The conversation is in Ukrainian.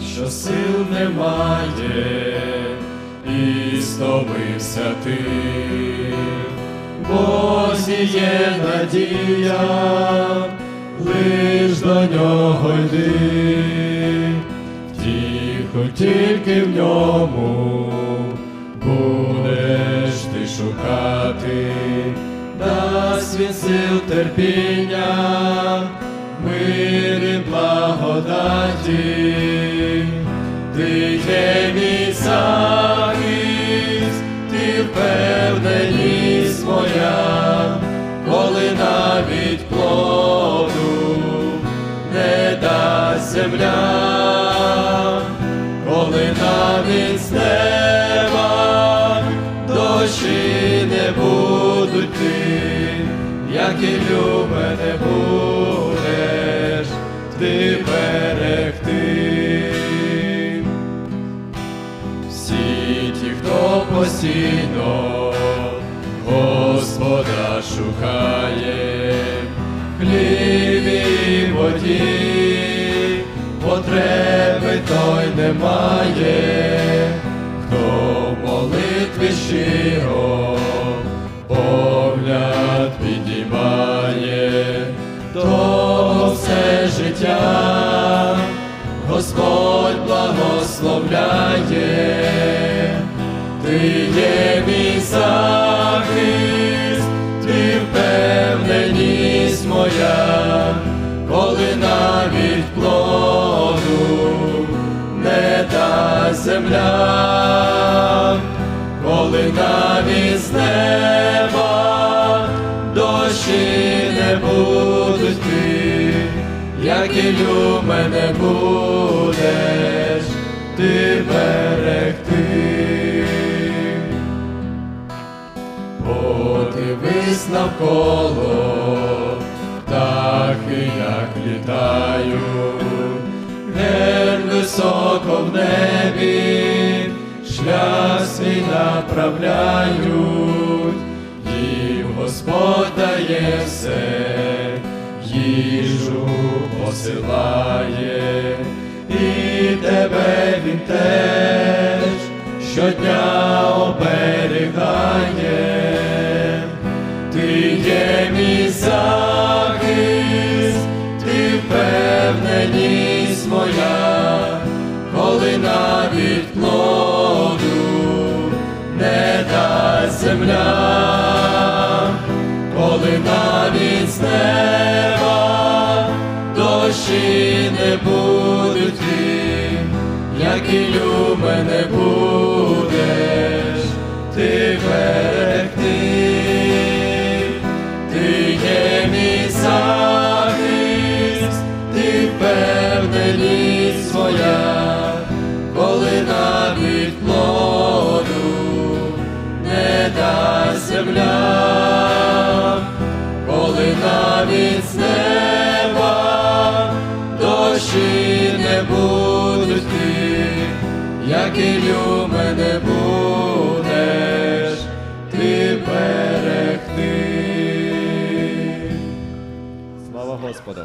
що сил немає, і стомився ти, бо є надія, лиш до нього йди, втіху тільки в ньому будеш ти шукати, дасть він сил терпіння, мир і благодаті, навіть з неба дощі не будуть ти, як і любе не будеш ти берегти. Всі ті, хто постійно Господа шукає, хлібі і воді, потреби той немає, благословляє, ти є мій захист, ти впевненість моя, коли навіть плоду не дасть земля, коли навіть з неба дощі не будуть ти, як і люме не будеш ти берегти. Подивись навколо, птахи як літають, Ген високо в небі, шлях свій направляють, їм Господь дає все, їжу посилає, тебе він теж щодня оберігає, ти є мій захист, ти впевненість моя, коли навіть плоду не дасть земля, коли навіть з неба дощі не будуть як і люме не будеш ти берегти, ти є мій захист, ти впевненість своя, коли навіть плоду не дасть земля, коли навіть з неба дощі як і люме не будеш ти берегти. Слава Господу!